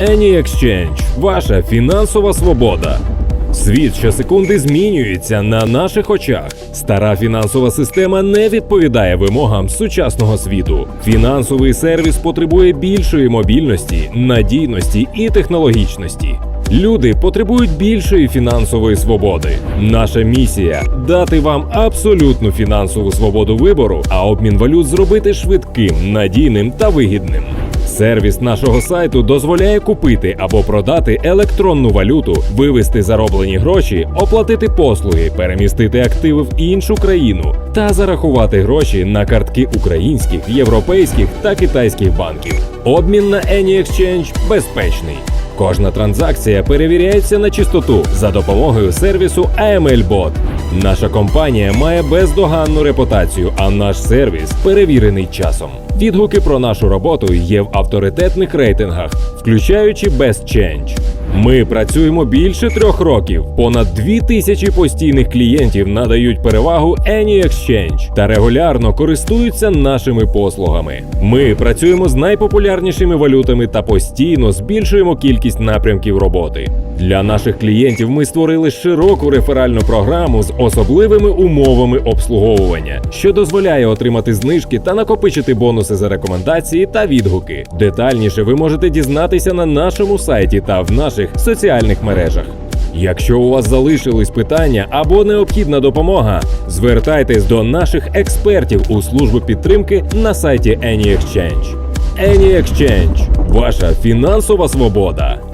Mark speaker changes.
Speaker 1: AnyExchange – ваша фінансова свобода. Світ щосекунди змінюється на наших очах. Стара фінансова система не відповідає вимогам сучасного світу. Фінансовий сервіс потребує більшої мобільності, надійності і технологічності. Люди потребують більшої фінансової свободи. Наша місія дати вам абсолютну фінансову свободу вибору, а обмін валют зробити швидким, надійним та вигідним. Сервіс нашого сайту дозволяє купити або продати електронну валюту, вивести зароблені гроші, оплатити послуги, перемістити активи в іншу країну та зарахувати гроші на картки українських, європейських та китайських банків. Обмін на AnyExchange безпечний. Кожна транзакція перевіряється на чистоту за допомогою сервісу AML-Bot. Наша компанія має бездоганну репутацію, а наш сервіс перевірений часом. Відгуки про нашу роботу є в авторитетних рейтингах, включаючи Best Change. Ми працюємо більше трьох років. Понад дві тисячі постійних клієнтів надають перевагу AnyExchange та регулярно користуються нашими послугами. Ми працюємо з найпопулярнішими валютами та постійно збільшуємо кількість напрямків роботи. Для наших клієнтів ми створили широку реферальну програму з особливими умовами обслуговування, що дозволяє отримати знижки та накопичити бонуси за рекомендації та відгуки. Детальніше ви можете дізнатися на нашому сайті та в наших соціальних мережах. Якщо у вас залишились питання або необхідна допомога, звертайтесь до наших експертів у службу підтримки на сайті AnyExchange. AnyExchange – ваша фінансова свобода.